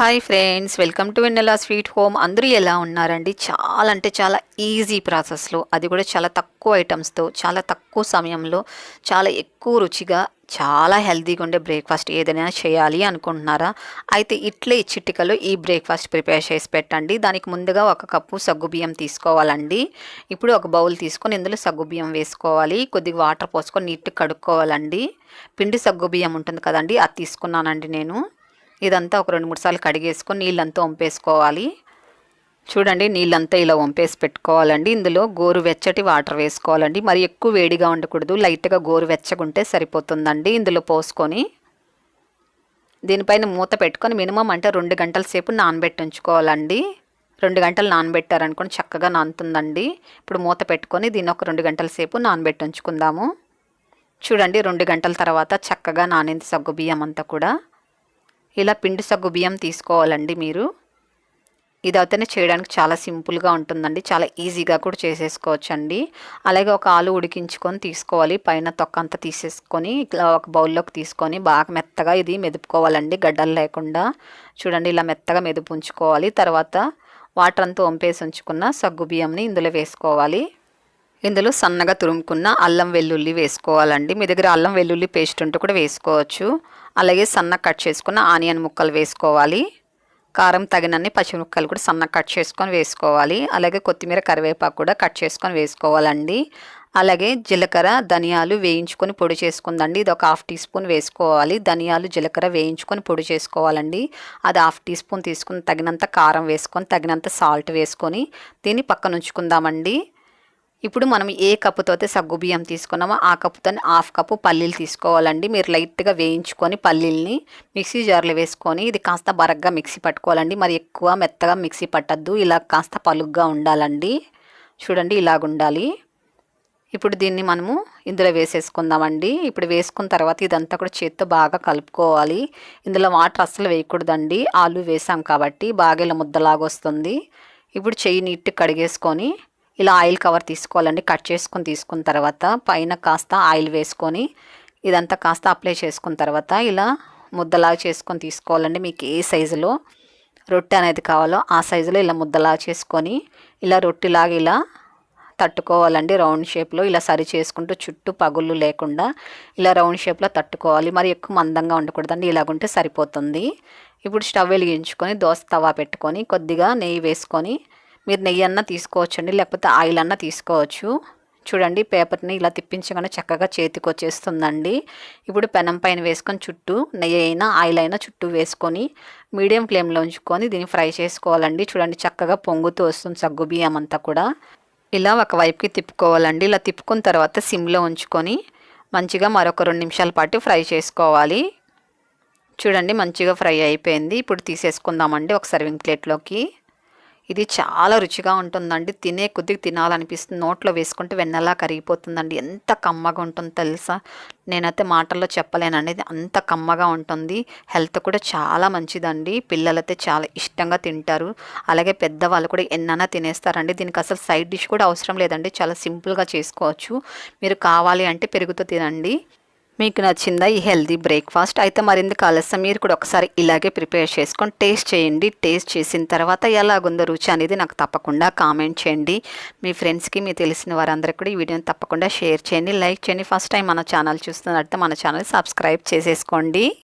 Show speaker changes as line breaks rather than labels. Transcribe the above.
Hi friends welcome to Vennela sweet home. అందరూ ఎలా ఉన్నారండి? చాలా అంటే చాలా ఈజీ ప్రాసెస్లో అది కూడా చాలా తక్కువ ఐటమ్స్తో చాలా తక్కువ సమయంలో చాలా ఎక్కువ రుచిగా చాలా హెల్తీగా ఉండే బ్రేక్ఫాస్ట్ ఏదైనా చేయాలి అనుకుంటున్నారా? అయితే ఇట్లే చిట్టికలో చిటికలో ఈ బ్రేక్ఫాస్ట్ ప్రిపేర్ చేసి పెట్టండి. దానికి ముందుగా ఒక కప్పు సగ్గుబియ్యం తీసుకోవాలండి. ఇప్పుడు ఒక బౌల్ తీసుకొని ఇందులో సగ్గుబియ్యం వేసుకోవాలి. కొద్దిగా వాటర్ పోసుకొని నీట్గా కడుక్కోవాలండి. పిండి సగ్గుబియ్యం ఉంటుంది కదండి అది తీసుకున్నానండి నేను. ఇదంతా ఒక రెండు మూడు సార్లు కడిగేసుకొని నీళ్ళంతా వంపేసుకోవాలి. చూడండి నీళ్ళంతా ఇలా వంపేసి పెట్టుకోవాలండి. ఇందులో గోరు వెచ్చటి వాటర్ వేసుకోవాలండి. మరి ఎక్కువ వేడిగా ఉండకూడదు. లైట్గా గోరు వెచ్చగుంటే సరిపోతుందండి. ఇందులో పోసుకొని దీనిపైన మూత పెట్టుకొని మినిమం అంటే రెండు గంటల సేపు నానబెట్టి ఉంచుకోవాలండి. రెండు గంటలు నానబెట్టారనుకోండి చక్కగా నానుతుందండి. ఇప్పుడు మూత పెట్టుకొని దీన్ని ఒక రెండు గంటల సేపు నానబెట్టి ఉంచుకుందాము. చూడండి రెండు గంటల తర్వాత చక్కగా నానింది సగ్గు బియ్యం అంతా కూడా. ఇలా పిండి సగ్గు బియ్యం తీసుకోవాలండి మీరు. ఇది అయితేనే చేయడానికి చాలా సింపుల్గా ఉంటుందండి. చాలా ఈజీగా కూడా చేసేసుకోవచ్చండి. అలాగే ఒక ఆలు ఉడికించుకొని తీసుకోవాలి. పైన తొక్క అంతా తీసేసుకొని ఇట్లా ఒక బౌల్లోకి తీసుకొని బాగా మెత్తగా ఇది మెదుపుకోవాలండి. గడ్డలు లేకుండా. చూడండి ఇలా మెత్తగా మెదుపు ఉంచుకోవాలి. తర్వాత వాటర్ అంతా వంపేసి ఉంచుకున్న సగ్గు బియ్యంని ఇందులో వేసుకోవాలి. ఇందులో సన్నగా తురుముకున్న అల్లం వెల్లుల్లి వేసుకోవాలండి. మీ దగ్గర అల్లం వెల్లుల్లి పేస్ట్ ఉంటే కూడా వేసుకోవచ్చు. అలాగే సన్న కట్ చేసుకున్న ఆనియన్ ముక్కలు వేసుకోవాలి. కారం తగినన్ని పచ్చిమిరపకాయలు కూడా సన్నగా కట్ చేసుకొని వేసుకోవాలి. అలాగే కొత్తిమీర కరివేపాకు కూడా కట్ చేసుకొని వేసుకోవాలండి. అలాగే జీలకర్ర ధనియాలు వేయించుకొని పొడి చేసుకుందండి. ఇది ఒక హాఫ్ టీ స్పూన్ వేసుకోవాలి. ధనియాలు జీలకర్ర వేయించుకొని పొడి చేసుకోవాలండి. అది హాఫ్ టీ స్పూన్ తీసుకుని తగినంత కారం వేసుకొని తగినంత సాల్ట్ వేసుకొని దీన్ని పక్కన ఉంచుకుందామండి ఇప్పుడు మనం ఏ కప్పుతో అయితే సగ్గు బియ్యం తీసుకున్నామో ఆ కప్పుతో హాఫ్ కప్పు పల్లీలు తీసుకోవాలండి. మీరు లైట్గా వేయించుకొని పల్లీల్ని మిక్సీ జార్లో వేసుకొని ఇది కాస్త బరగ్గా మిక్సీ పట్టుకోవాలండి. మరి ఎక్కువ మెత్తగా మిక్సీ పట్టద్దు. ఇలా కాస్త పలుగ్గా ఉండాలండి. చూడండి ఇలాగ ఉండాలి ఇప్పుడు దీన్ని మనము ఇందులో వేసేసుకుందామండి. ఇప్పుడు వేసుకున్న తర్వాత ఇదంతా కూడా చేత్తో బాగా కలుపుకోవాలి. ఇందులో వాటర్ అస్సలు వేయకూడదండి. ఆలు వేసాం కాబట్టి బాగా ఇలా ముద్దలాగా వస్తుంది. ఇప్పుడు చెయ్యి నీట్టు కడిగేసుకొని ఇలా ఆయిల్ కవర్ తీసుకోవాలండి. కట్ చేసుకొని తీసుకున్న తర్వాత పైన కాస్త ఆయిల్ వేసుకొని ఇదంతా కాస్త అప్లై చేసుకున్న తర్వాత ఇలా ముద్దలాగా చేసుకొని తీసుకోవాలండి. మీకు ఏ సైజులో రొట్టె అనేది కావాలో ఆ సైజులో ఇలా ముద్దలాగా చేసుకొని ఇలా రొట్టెలాగా ఇలా తట్టుకోవాలండి. రౌండ్ షేప్లో ఇలా సరి చేసుకుంటూ చుట్టూ పగుళ్ళు లేకుండా ఇలా రౌండ్ షేప్లో తట్టుకోవాలి. మరి ఎక్కువ మందంగా ఉండకూడదండి. ఇలాగుంటే సరిపోతుంది. ఇప్పుడు స్టవ్ వెలిగించుకొని దోశ తవా పెట్టుకొని కొద్దిగా నెయ్యి వేసుకొని మీరు నెయ్యి అన్న తీసుకోవచ్చండి లేకపోతే ఆయిల్ అన్న తీసుకోవచ్చు. చూడండి పేపర్ని ఇలా తిప్పించగానే చక్కగా చేతికి వచ్చేస్తుందండి. ఇప్పుడు పెనం పైన వేసుకొని చుట్టూ నెయ్యి అయినా ఆయిల్ అయినా చుట్టూ వేసుకొని మీడియం ఫ్లేమ్లో ఉంచుకొని దీన్ని ఫ్రై చేసుకోవాలండి. చూడండి చక్కగా పొంగుతూ వస్తుంది సగ్గు బియ్యం అంతా కూడా. ఇలా ఒక వైపుకి తిప్పుకోవాలండి. ఇలా తిప్పుకున్న తర్వాత సిమ్లో ఉంచుకొని మంచిగా మరొక రెండు నిమిషాల పాటు ఫ్రై చేసుకోవాలి. చూడండి మంచిగా ఫ్రై అయిపోయింది. ఇప్పుడు తీసేసుకుందామండి ఒక సర్వింగ్ ప్లేట్లోకి. ఇది చాలా రుచిగా ఉంటుందండి. తినే కొద్దిగా తినాలనిపిస్తుంది. నోట్లో వేసుకుంటే వెన్నెలా కరిగిపోతుందండి. ఎంత కమ్మగా ఉంటుందో తెలుసా? నేనైతే మాటల్లో చెప్పలేనండి. అంత కమ్మగా ఉంటుంది. హెల్త్ కూడా చాలా మంచిదండి. పిల్లలైతే చాలా ఇష్టంగా తింటారు. అలాగే పెద్దవాళ్ళు కూడా ఎన్నైనా తినేస్తారండి. దీనికి అసలు సైడ్ డిష్ కూడా అవసరం లేదండి. చాలా సింపుల్గా చేసుకోవచ్చు. మీరు కావాలి అంటే పెరుగుతో తినండి. మీకు నచ్చిందా ఈ హెల్దీ బ్రేక్ఫాస్ట్? అయితే మరింత ఆలస్యం? మీరు కూడా ఒకసారి ఇలాగే ప్రిపేర్ చేసుకొని టేస్ట్ చేయండి. టేస్ట్ చేసిన తర్వాత ఎలాగుందో రుచి అనేది నాకు తప్పకుండా కామెంట్ చేయండి. మీ ఫ్రెండ్స్కి మీ తెలిసిన వారందరికీ కూడా ఈ వీడియోని తప్పకుండా షేర్ చేయండి. లైక్ చేయండి. ఫస్ట్ టైం మన ఛానల్ చూస్తున్నట్టు మన ఛానల్ సబ్స్క్రైబ్ చేసేసుకోండి.